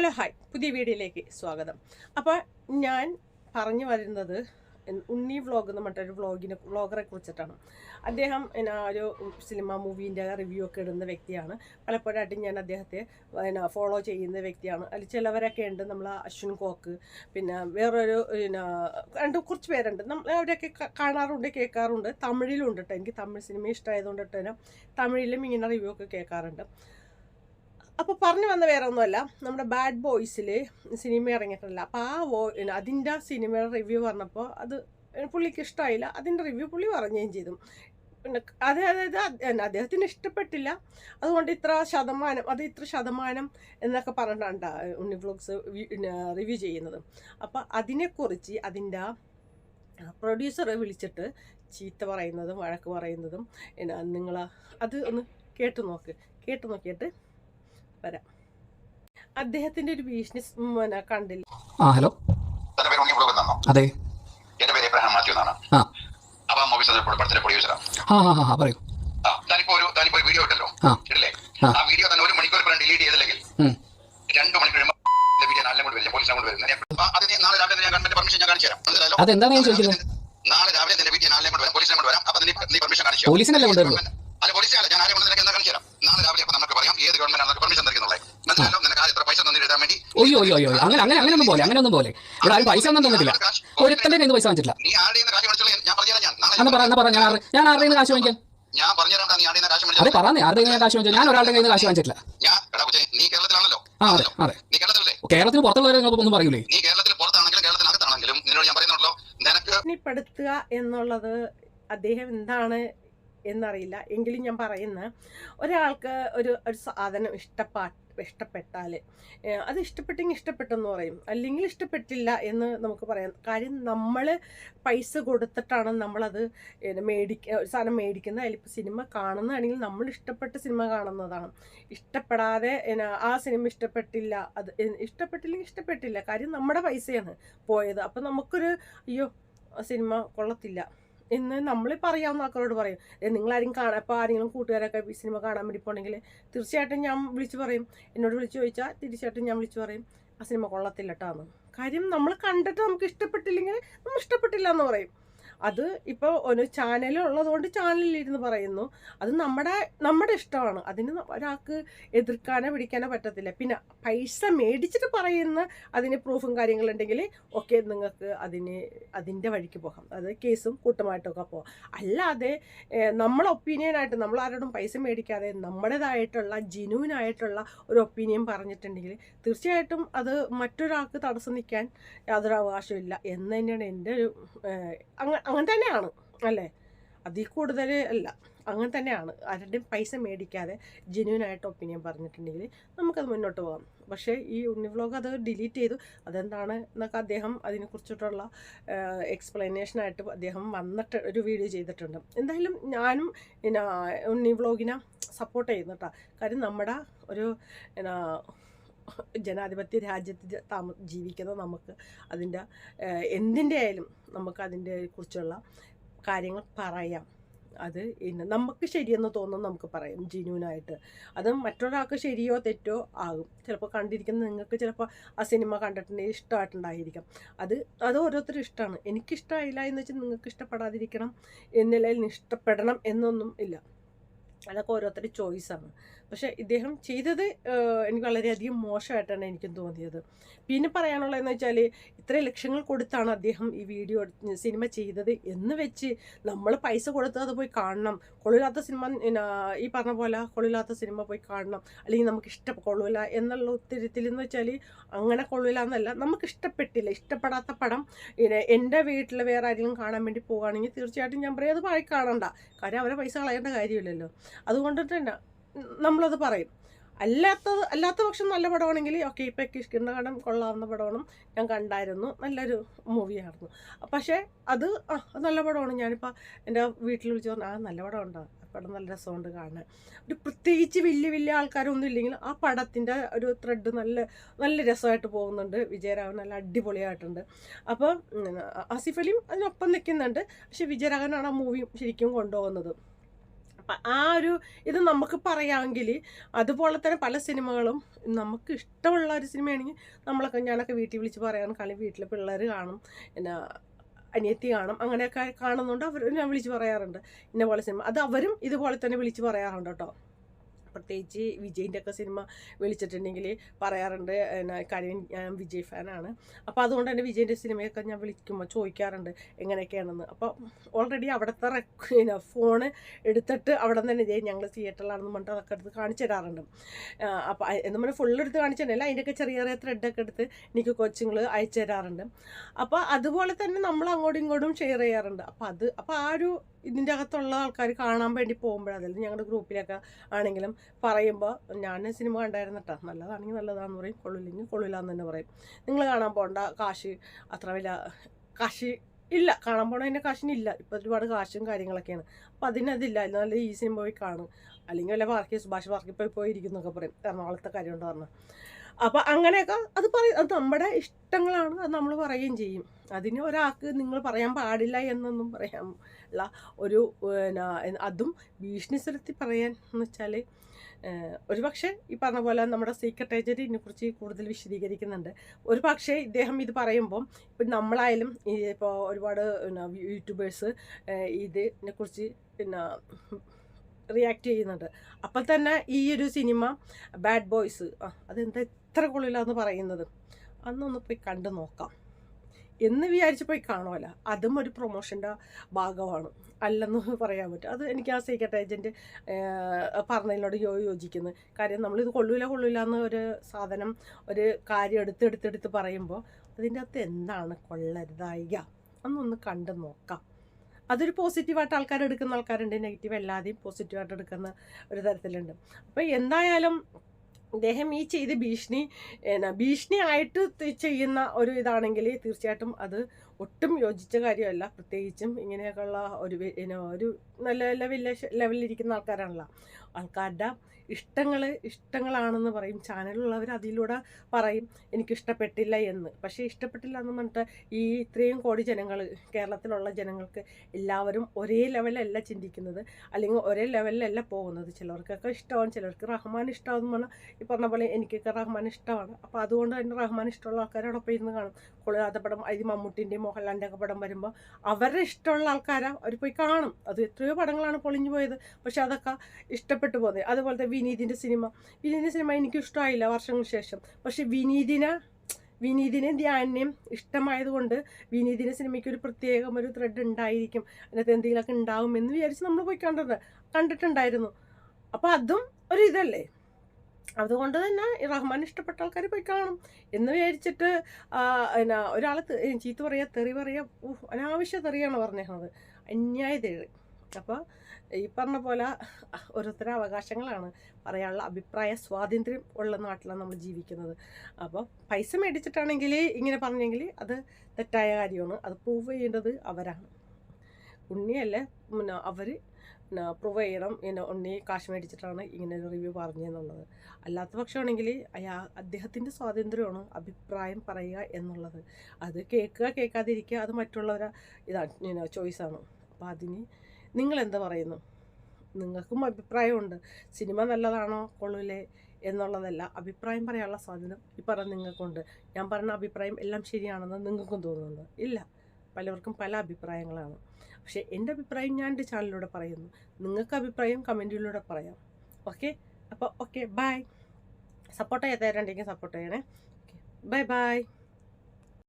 Hello hi. പുതിയ വീഡിയോയിലേക്ക് സ്വാഗതം. അപ്പോൾ ഞാൻ പറഞ്ഞു വരുന്നത് ഉണ്ണി വ്ളോഗ് എന്ന് പറഞ്ഞിട്ടൊരു വ്ളോഗിനെ വ്ളോഗറെ കുറിച്ചിട്ടാണ്. അദ്ദേഹം എന്നാ ഒരു സിനിമ മൂവീന്റെ റിവ്യൂ ഒക്കെ ഇടുന്ന വ്യക്തിയാണ്. പലപ്പോഴായിട്ട് ഞാൻ അദ്ദേഹത്തെ എന്നാ ഫോളോ ചെയ്യുന്ന വ്യക്തിയാണ്. അതിൽ ചിലവരൊക്കെ ഉണ്ട്. നമ്മൾ അശ്വിൻ കോക്ക് പിന്നെ വേറൊരു പിന്നെ രണ്ട് കുറച്ച് പേരുണ്ട്. നമ്മൾ അവരൊക്കെ കാണാറുണ്ട് കേൾക്കാറുണ്ട്. തമിഴിലും ഉണ്ട് കേട്ടോ എനിക്ക് തമിഴ് സിനിമ ഇഷ്ടമായതുകൊണ്ട് തന്നെ തമിഴിലും ഇങ്ങനെ റിവ്യൂ ഒക്കെ കേൾക്കാറുണ്ട്. അപ്പോൾ പറഞ്ഞു വന്ന വേറെ ഒന്നുമല്ല നമ്മുടെ ബാഡ് ബോയ്സിൽ സിനിമ ഇറങ്ങിയിട്ടില്ല അപ്പോൾ ആ വോ അതിന്റെ സിനിമയുടെ റിവ്യൂ പറഞ്ഞപ്പോൾ അത് പുള്ളിക്ക് ഇഷ്ടമായില്ല അതിന്റെ റിവ്യൂ പുള്ളി പറഞ്ഞുകയും ചെയ്തു. അത് അതായത് അദ്ദേഹത്തിന് ഇഷ്ടപ്പെട്ടില്ല. അതുകൊണ്ട് ഇത്ര ശതമാനം അത് ഇത്ര ശതമാനം എന്നൊക്കെ പറഞ്ഞിട്ടാണ് ഉണ്ണി വ്ലോഗ്സ് റിവ്യൂ ചെയ്യുന്നത്. അപ്പോൾ അതിനെക്കുറിച്ച് അതിന്റെ പ്രൊഡ്യൂസറെ വിളിച്ചിട്ട് ചീത്ത പറയുന്നതും വഴക്ക് പറയുന്നതും നിങ്ങൾ അത് ഒന്ന് കേട്ടു നോക്ക്. കേട്ടു നോക്കിയിട്ട് വരാം. അദ്ദേഹത്തിന്റെ ഒരു ബിസിനസ് പിന്നെ കണ്ടില്ല. ആ ഹലോ. അതെ. എന്റെ പേര് എബ്രഹാം മാത്യു എന്നാണ്. അപ്പൊ മൂവീസ് പടത്തിന്റെ പ്രൊഡ്യൂസറാണ് പറയൂ. താനിപ്പോ ഒരു താനിപ്പോ ഒരു വീഡിയോ ഇട്ടല്ലോ. ആ. ഇല്ലേ ആ. ആ വീഡിയോ തന്നെ ഒരു മണിക്കൂർ ഡിലീറ്റ് ചെയ്തില്ലെങ്കിൽ ഉം. രണ്ടു മണിക്കൂർ അതെന്താണ് ഞാൻ ചോദിക്കുന്നത് നാളെ രാവിലെ നിന്റെ വീഡിയോ നാളെ കൊണ്ട് വരാം. പോലീസിനെ കൊണ്ട് വരാം. അപ്പൊ നീ പെർമിഷൻ കാണിച്ചു തരാം. പോലീസിനല്ലേ കൊണ്ടുവരുന്നത്? അല്ല പോലീസിനല്ല ഞാൻ ആരെ കൊണ്ട് നിനക്ക് എന്താ കാണിച്ചു തരാം നാളെ രാവിലെ അപ്പൊ നമുക്ക് പറയാം ഏത് ഗവൺമെന്റ് ആണ് പെർമിഷൻ തരുന്നുള്ളത് മനസ്സിലായല്ലോ നിനക്ക് ആദ്യം എത്ര പൈസ തന്നിട്ട് ഇടാൻ വേണ്ടി ഒയ്യോ ഒയ്യോ ഒയ്യോ അങ്ങനെ അങ്ങനെ അങ്ങനെ ഒന്നും പോലെ അങ്ങനെ ഒന്നും പോലെ. ഇവിടെ ആരും പൈസ ഒന്നും തന്നിട്ടില്ല. ഒരുത്തന്റെ കയ്യിൽ നിന്ന് പൈസ വാങ്ങിച്ചിട്ടില്ല. ഞാൻ ഞാൻ നാളെ എന്നാ പറ എന്നാ പറ ഞാൻ ആരുടെ ഞാൻ ആരുടെ നിന്ന് കാശ് വാങ്ങിക്കാൻ അതെ പറഞ്ഞേ ആരുടെ കയ്യിൽ നിന്ന് കാശ് വാങ്ങിച്ചു ഞാൻ ഒരാളുടെ കയ്യിൽ നിന്ന് കാശ് വാങ്ങിച്ചിട്ടില്ല. ഞാൻ എടാ കൊച്ചേ നീ കേരളത്തിലാണല്ലോ. ആ അതെ അതെ. കേരളത്തിന് പുറത്തുള്ളവരെ ഒന്നും പറയൂലേ? ഭീഷണിപ്പെടുത്തുക എന്നുള്ളത് അദ്ദേഹം എന്താണ് എന്നറിയില്ല. എങ്കിലും ഞാൻ പറയുന്ന ഒരാൾക്ക് ഒരു ഒരു സാധനം ഇഷ്ടപ്പാ ഇഷ്ടപ്പെട്ടാൽ അത് ഇഷ്ടപ്പെട്ടെങ്കിൽ ഇഷ്ടപ്പെട്ടെന്ന് പറയും. അല്ലെങ്കിൽ ഇഷ്ടപ്പെട്ടില്ല എന്ന് നമുക്ക് പറയാം. കാര്യം നമ്മൾ പൈസ കൊടുത്തിട്ടാണ് നമ്മളത് മേടിക്ക ഒരു സാധനം മേടിക്കുന്നത്. അതിലിപ്പോൾ സിനിമ കാണുന്നതാണെങ്കിൽ നമ്മൾ ഇഷ്ടപ്പെട്ട സിനിമ കാണുന്നതാണ്. ഇഷ്ടപ്പെടാതെ ആ സിനിമ ഇഷ്ടപ്പെട്ടില്ല. അത് ഇഷ്ടപ്പെട്ടില്ലെങ്കിൽ ഇഷ്ടപ്പെട്ടില്ല. കാര്യം നമ്മുടെ പൈസയാണ് പോയത്. അപ്പോൾ നമുക്കൊരു അയ്യോ സിനിമ കൊള്ളത്തില്ല. എന്ന് നമ്മൾ പറയാവുന്ന ആൾക്കാരോട് പറയും. നിങ്ങൾ നിങ്ങളാരും കാണാൻ ഇപ്പോൾ ആരെങ്കിലും കൂട്ടുകാരൊക്കെ സിനിമ കാണാൻ വേണ്ടി പോകണമെങ്കിൽ തീർച്ചയായിട്ടും ഞാൻ വിളിച്ചു പറയും. എന്നോട് വിളിച്ചു ചോദിച്ചാൽ തീർച്ചയായിട്ടും ഞാൻ വിളിച്ചു പറയും. ആ സിനിമ കൊള്ളത്തില്ല കേട്ടോ കാര്യം നമ്മൾ കണ്ടിട്ട് നമുക്ക് ഇഷ്ടപ്പെട്ടില്ലെങ്കിൽ നമ്മൾ ഇഷ്ടപ്പെട്ടില്ല എന്ന് പറയും. അത് ഇപ്പോൾ ഒരു ചാനൽ ഉള്ളതുകൊണ്ട് ചാനലിൽ ഇരുന്ന് പറയുന്നു. അത് നമ്മുടെ നമ്മുടെ ഇഷ്ടമാണ്. അതിന് ഒരാൾക്ക് എതിർക്കാനോ പിടിക്കാനോ പറ്റത്തില്ല. പിന്നെ പൈസ മേടിച്ചിട്ട് പറയുന്ന അതിന് പ്രൂഫും കാര്യങ്ങളുണ്ടെങ്കിൽ ഒക്കെ നിങ്ങൾക്ക് അതിന് അതിന്റെ വഴിക്ക് പോകാം. അത് കേസും കൂട്ടമായിട്ടൊക്കെ പോകാം. അല്ലാതെ നമ്മൾ ഒപ്പീനിയനായിട്ട് നമ്മൾ ആരോടും പൈസ മേടിക്കാതെ നമ്മുടേതായിട്ടുള്ള ജെനുവിനായിട്ടുള്ള ഒരു ഒപ്പീനിയൻ പറഞ്ഞിട്ടുണ്ടെങ്കിൽ തീർച്ചയായിട്ടും അത് മറ്റൊരാൾക്ക് തടസ്സം നിൽക്കാൻ യാതൊരു അവകാശമില്ല എന്ന് തന്നെയാണ് എന്റെ ഒരു അങ്ങനെ തന്നെയാണ് അല്ലേ? അതിൽ കൂടുതൽ അല്ല അങ്ങനെ തന്നെയാണ്. ആരുടെയും പൈസ മേടിക്കാതെ ജെന്യൂനായിട്ട് ഒപ്പീനിയൻ പറഞ്ഞിട്ടുണ്ടെങ്കിൽ നമുക്കത് മുന്നോട്ട് പോകാം. പക്ഷേ ഈ ഉണ്ണി വ്ലോഗ് അത് ഡിലീറ്റ് ചെയ്തു. അതെന്താണ് എന്നൊക്കെ അദ്ദേഹം അതിനെക്കുറിച്ചിട്ടുള്ള എക്സ്പ്ലനേഷനായിട്ട് അദ്ദേഹം വന്നിട്ട് ഒരു വീഡിയോ ചെയ്തിട്ടുണ്ട്. എന്തായാലും ഞാനും ഉണ്ണി വ്ലോഗിനെ സപ്പോർട്ട് ചെയ്യുന്നു കേട്ടോ കാര്യം നമ്മുടെ ഒരു ജനാധിപത്യ രാജ്യത്ത് താമ ജീവിക്കുന്ന നമുക്ക് അതിന്റെ എന്തിന്റെ ആയാലും നമുക്ക് അതിന്റെ കുറിച്ചുള്ള കാര്യങ്ങൾ പറയാം. അത് ഇന്ന് നമുക്ക് ശരിയെന്ന് തോന്നുന്നു നമുക്ക് പറയാം ജെന്യൂനായിട്ട് അത് മറ്റൊരാൾക്ക് ശരിയോ തെറ്റോ ആകും. ചിലപ്പോൾ കണ്ടിരിക്കുന്ന നിങ്ങൾക്ക് ചിലപ്പോൾ ആ സിനിമ കണ്ടിട്ടുണ്ടെങ്കിൽ ഇഷ്ടമായിട്ടുണ്ടായിരിക്കാം. അത് അത് ഓരോരുത്തരും ഇഷ്ടമാണ്. എനിക്കിഷ്ടമായില്ല എന്ന് വെച്ചാൽ നിങ്ങൾക്ക് ഇഷ്ടപ്പെടാതിരിക്കണം എന്നിലയിൽ ഇഷ്ടപ്പെടണം എന്നൊന്നും ഇല്ല. അതൊക്കെ ഓരോരുത്തരുടെ ചോയ്സാണ് പക്ഷേ ഇദ്ദേഹം ചെയ്തത് എനിക്ക് വളരെയധികം മോശമായിട്ടാണ് എനിക്കും തോന്നിയത്. പിന്നെ പറയാനുള്ളതെന്ന് വെച്ചാൽ ഇത്ര ലക്ഷങ്ങൾ കൊടുത്താണ് അദ്ദേഹം ഈ വീഡിയോ സിനിമ ചെയ്തത് എന്ന് വെച്ച് നമ്മൾ പൈസ കൊടുത്ത് അത് പോയി കാണണം. കൊള്ളില്ലാത്ത സിനിമ ഈ പറഞ്ഞ പോലെ കൊള്ളില്ലാത്ത സിനിമ പോയി കാണണം. അല്ലെങ്കിൽ നമുക്ക് ഇഷ്ട കൊള്ളില്ല എന്നുള്ള ഉത്തരത്തിൽ എന്ന് വെച്ചാൽ അങ്ങനെ കൊള്ളില്ല എന്നല്ല. നമുക്ക് ഇഷ്ടപ്പെട്ടില്ല. ഇഷ്ടപ്പെടാത്ത പടം എന്റെ വീട്ടിൽ വേറെ ആരെങ്കിലും കാണാൻ വേണ്ടി പോവുകയാണെങ്കിൽ തീർച്ചയായിട്ടും ഞാൻ പറയും അത് പോയി കാണണ്ട. കാര്യം അവരെ പൈസ കളയേണ്ട കാര്യമില്ലല്ലോ. അതുകൊണ്ട് തന്നെ നമ്മളത് പറയും. അല്ലാത്തത് അല്ലാത്ത പക്ഷം നല്ല പടമാണെങ്കിൽ ഓക്കെ ഇപ്പം കിഷ്കിണ്ണകടം കൊള്ളാവുന്ന പടമാണ് ഞാൻ കണ്ടായിരുന്നു. നല്ലൊരു മൂവിയായിരുന്നു. പക്ഷേ അത് ആ നല്ല പടമാണ്. ഞാനിപ്പോൾ എന്റെ വീട്ടിൽ വിളിച്ച് പറഞ്ഞു ആ നല്ല പടം ഉണ്ടോ ആ പടം നല്ല രസമുണ്ട് കാണാൻ. ഒരു പ്രത്യേകിച്ച് വലിയ വലിയ ആൾക്കാരൊന്നും ഇല്ലെങ്കിൽ ആ പടത്തിന്റെ ഒരു ത്രെഡ് നല്ല നല്ല രസമായിട്ട് പോകുന്നുണ്ട്. വിജയരാഘവൻ നല്ല അടിപൊളിയായിട്ടുണ്ട്. അപ്പോൾ ആസിഫലിയും അതിനൊപ്പം നിൽക്കുന്നുണ്ട്. പക്ഷേ വിജയരാഘവനാണ് ആ മൂവിയും ശരിക്കും കൊണ്ടുപോകുന്നത്. ആ ഒരു ഇത് നമുക്ക് പറയാമെങ്കിൽ അതുപോലെ തന്നെ പല സിനിമകളും നമുക്ക് ഇഷ്ടമുള്ള ഒരു സിനിമയാണെങ്കിൽ നമ്മളൊക്കെ ഞാനൊക്കെ വീട്ടിൽ വിളിച്ച് പറയാൻ കളി വീട്ടിലെ പിള്ളേർ കാണും പിന്നെ അനിയത്തി കാണും അങ്ങനെയൊക്കെ കാണുന്നുണ്ട്. അവർ ഞാൻ വിളിച്ച് പറയാറുണ്ട് ഇന്ന പോലെ സിനിമ. അത് അവരും ഇതുപോലെ തന്നെ വിളിച്ച് പറയാറുണ്ട് കേട്ടോ. പ്രത്യേകിച്ച് വിജയിന്റെ ഒക്കെ സിനിമ വിളിച്ചിട്ടുണ്ടെങ്കിൽ പറയാറുണ്ട്. കാര്യം ഞാൻ വിജയ് ഫാനാണ്. അപ്പോൾ അതുകൊണ്ട് തന്നെ വിജയിന്റെ സിനിമയൊക്കെ ഞാൻ വിളിക്കുമ്പോൾ ചോദിക്കാറുണ്ട് എങ്ങനെയൊക്കെയാണെന്ന്. അപ്പോൾ ഓൾറെഡി അവിടുത്തെ പിന്നെ ഫോണ് എടുത്തിട്ട് അവിടെ തന്നെ ഇതേ ഞങ്ങൾ തിയേറ്ററിലാണെന്ന് പറഞ്ഞിട്ട് അതൊക്കെ എടുത്ത് കാണിച്ചു തരാറുണ്ട്. അപ്പോൾ എന്ന് പറഞ്ഞാൽ ഫുള്ള് എടുത്ത് കാണിച്ചു തന്നില്ല. അതിന്റെയൊക്കെ ചെറിയ ചെറിയ ത്രെഡൊക്കെ എടുത്ത് എനിക്ക് കൊച്ചുങ്ങൾ അയച്ചു തരാറുണ്ട്. അപ്പോൾ അതുപോലെ തന്നെ നമ്മൾ അങ്ങോട്ടും ഇങ്ങോട്ടും ഷെയർ ചെയ്യാറുണ്ട്. അപ്പോൾ അത് അപ്പോൾ ആ ഒരു ഇതിന്റെ അകത്തുള്ള ആൾക്കാർ കാണാൻ വേണ്ടി പോകുമ്പോഴതിൽ ഞങ്ങളുടെ ഗ്രൂപ്പിലൊക്കെ ആണെങ്കിലും പറയുമ്പോൾ ഞാൻ സിനിമ കണ്ടായിരുന്നു കേട്ടോ നല്ലതാണെങ്കിൽ നല്ലതാന്ന് പറയും കൊള്ളില്ലെങ്കിൽ കൊള്ളില്ല എന്ന് തന്നെ പറയും. നിങ്ങൾ കാണാൻ പോകണ്ട കാശ് അത്ര വില കാശ് ഇല്ല കാണാൻ പോണതിന്റെ കാശിനില്ല. ഇപ്പം ഒരുപാട് കാശും കാര്യങ്ങളൊക്കെയാണ്. അപ്പം അതിനതില്ല നല്ല ഈ സിനിമ പോയി കാണും. അല്ലെങ്കിൽ വല്ല പാർക്കി സുഭാഷ് പാർക്കിൽ പോയി പോയിരിക്കുന്നൊക്കെ പറയും. എറണാകുളത്തെ കാര്യം കൊണ്ട് പറഞ്ഞു അപ്പം അങ്ങനെയൊക്കെ അത് പറയും. അത് നമ്മുടെ ഇഷ്ടങ്ങളാണ് അത് നമ്മൾ പറയുകയും ചെയ്യും. അതിന് ഒരാൾക്ക് നിങ്ങൾ പറയാൻ പാടില്ല എന്നൊന്നും പറയാൻ ഉള്ള ഒരു അതും ഭീഷണി സ്ഥലത്തിൽ പറയാൻ എന്ന് വെച്ചാൽ ഒരു പക്ഷേ ഈ പറഞ്ഞ പോലെ നമ്മുടെ സീക്രട്ട് ഏജന്റ് കുറിച്ച് കൂടുതൽ വിശദീകരിക്കുന്നുണ്ട്. ഒരു പക്ഷേ ഇദ്ദേഹം ഇത് പറയുമ്പം ഇപ്പം നമ്മളായാലും ഇപ്പോൾ ഒരുപാട് യൂട്യൂബേഴ്സ് ഇതിനെക്കുറിച്ച് പിന്നെ റിയാക്ട് ചെയ്യുന്നുണ്ട്. അപ്പം തന്നെ ഈ ഒരു സിനിമ ബാഡ് ബോയ്സ് ആ അതെന്താ ഇത്ര കൊള്ളില്ല എന്ന് പറയുന്നത്? അന്നൊന്ന് പോയി കണ്ടു നോക്കാം. എന്ന് വിചാരിച്ച് പോയി കാണുമല്ല അതും ഒരു പ്രൊമോഷന്റെ ഭാഗമാണ്. അല്ലെന്ന് പറയാൻ പറ്റും. അത് എനിക്ക് ആ സീക്രട്ട് ഏജന്റ് പറഞ്ഞതിനോട് യോ യോജിക്കുന്നു. കാര്യം നമ്മളിത് കൊള്ളൂല കൊള്ളൂല എന്ന ഒരു സാധനം ഒരു കാര്യം എടുത്തെടുത്തെടുത്ത് പറയുമ്പോൾ അതിന്റെ അകത്ത് എന്താണ് കൊള്ളരുതായിക? അന്നൊന്ന് കണ്ടു നോക്കാം. അതൊരു പോസിറ്റീവായിട്ട് ആൾക്കാർ എടുക്കുന്ന ആൾക്കാരുണ്ട് നെഗറ്റീവ് അല്ലാതെയും പോസിറ്റീവായിട്ട് എടുക്കുന്ന ഒരു തരത്തിലുണ്ട്. അപ്പോൾ എന്തായാലും അദ്ദേഹം ഈ ചെയ്ത് ഭീഷണി എന്നാ ഭീഷണി ആയിട്ട് ചെയ്യുന്ന ഒരു ഇതാണെങ്കിൽ തീർച്ചയായിട്ടും അത് ഒട്ടും യോജിച്ച കാര്യമല്ല. പ്രത്യേകിച്ചും ഇങ്ങനെയൊക്കെയുള്ള ഒരു ഒരു നല്ല ലെവലിൽ ലെവലിലിരിക്കുന്ന ആൾക്കാരാണല്ലോ. ആൾക്കാരുടെ ഇഷ്ടങ്ങൾ ഇഷ്ടങ്ങളാണെന്ന് പറയും. ചാനലുള്ളവർ അതിലൂടെ പറയും എനിക്കിഷ്ടപ്പെട്ടില്ല എന്ന്. പക്ഷേ ഇഷ്ടപ്പെട്ടില്ല എന്ന് പറഞ്ഞിട്ട് ഈ ഇത്രയും കോടി ജനങ്ങൾ കേരളത്തിലുള്ള ജനങ്ങൾക്ക് എല്ലാവരും ഒരേ ലെവലല്ല ചിന്തിക്കുന്നത്. അല്ലെങ്കിൽ ഒരേ ലെവലിലല്ല പോകുന്നത്. ചിലർക്കൊക്കെ ഇഷ്ടമാണ് ചിലർക്ക് റഹ്മാൻ ഇഷ്ടമാണെന്ന് പറഞ്ഞാൽ ഈ പറഞ്ഞ പോലെ എനിക്കൊക്കെ റഹ്മാൻ ഇഷ്ടമാണ്. അപ്പോൾ അതുകൊണ്ട് തന്നെ റഹ്മാൻ ഇഷ്ടമുള്ള ആൾക്കാരോടൊപ്പം ഇരുന്ന് കാണും കൊള്ളാത്ത പടം അതി മമ്മൂട്ടിന്റെയും മോഹൻലാലിന്റെ ഒക്കെ പടം വരുമ്പോൾ അവരുടെ ഇഷ്ടമുള്ള ആൾക്കാരാ അവർ പോയി കാണും. അത് എത്രയോ പടങ്ങളാണ് പൊളിഞ്ഞു പോയത്. പക്ഷെ അതൊക്കെ ഇഷ്ടപ്പെട്ടു പോകുന്നത് അതുപോലത്തെ വിനീതിന്റെ സിനിമ. വിനീതിന്റെ സിനിമ എനിക്ക് ഇഷ്ടമായില്ല വർഷങ്ങൾക്ക് ശേഷം. പക്ഷെ വിനീതിനെ വിനീതിനെ ധ്യാനം ഇഷ്ടമായതുകൊണ്ട് വിനീതിന്റെ സിനിമയ്ക്ക് ഒരു പ്രത്യേകം ഒരു ത്രെഡ് ഉണ്ടായിരിക്കും. അതിനകത്ത് എന്തെങ്കിലുമൊക്കെ ഉണ്ടാവും എന്ന് വിചാരിച്ച് നമ്മൾ പോയി കണ്ടത് കണ്ടിട്ടുണ്ടായിരുന്നു. അപ്പോൾ അതും ഒരു അതുകൊണ്ട് തന്നെ റഹ്മാൻ ഇഷ്ടപ്പെട്ട ആൾക്കാർ പോയി കാണും എന്ന് വിചാരിച്ചിട്ട് എന്നാ ഒരാൾ ചീത്ത പറയുക തെറി പറയുക അനാവശ്യ തെറിയാണ് പറഞ്ഞത് അന്യായ തെറി അപ്പോൾ ഈ പറഞ്ഞ പോലെ ഓരോരുത്തരുടെ അവകാശങ്ങളാണ് പറയാനുള്ള അഭിപ്രായ സ്വാതന്ത്ര്യം ഉള്ള നാട്ടിലാണ് നമ്മൾ ജീവിക്കുന്നത്. അപ്പോൾ പൈസ മേടിച്ചിട്ടാണെങ്കിൽ ഇങ്ങനെ പറഞ്ഞെങ്കിൽ അത് തെറ്റായ കാര്യമാണ്. അത് പ്രൂവ് ചെയ്യേണ്ടത് അവരാണ്. ഉണ്ണിയല്ലേ? പിന്നെ അവർ പ്രൂവ് ചെയ്യണം. പിന്നെ ഉണ്ണി കാശ് മേടിച്ചിട്ടാണ് ഇങ്ങനെ റിവ്യൂ പറഞ്ഞതെന്നുള്ളത്. അല്ലാത്ത പക്ഷമാണെങ്കിൽ അയാ അദ്ദേഹത്തിന്റെ സ്വാതന്ത്ര്യമാണ് അഭിപ്രായം പറയുക എന്നുള്ളത്. അത് കേൾക്കുക കേൾക്കാതിരിക്കുക അത് മറ്റുള്ളവരെ ഇതാണ് ചോയ്സാണ് അപ്പോൾ അതിന് നിങ്ങൾ എന്താ പറയുന്നു? നിങ്ങൾക്കും അഭിപ്രായമുണ്ട്. സിനിമ നല്ലതാണോ കൊള്ളൂലേ എന്നുള്ളതല്ല അഭിപ്രായം പറയാനുള്ള സ്വാതന്ത്ര്യം ഈ പറഞ്ഞ നിങ്ങൾക്കുണ്ട്. ഞാൻ പറഞ്ഞ അഭിപ്രായം എല്ലാം ശരിയാണെന്ന് നിങ്ങൾക്കും തോന്നുന്നുണ്ട് ഇല്ല പലവർക്കും പല അഭിപ്രായങ്ങളാണ്. പക്ഷേ എന്റെ അഭിപ്രായം ഞാൻ എന്റെ ചാനലിലൂടെ പറയുന്നു. നിങ്ങൾക്ക് അഭിപ്രായം കമന്റിലൂടെ പറയാം. ഓക്കെ? അപ്പോൾ ഓക്കെ ബൈ. സപ്പോർട്ട് ചെയ്യാത്തവരുണ്ടെങ്കിൽ സപ്പോർട്ട് ചെയ്യണേ. Bye bye.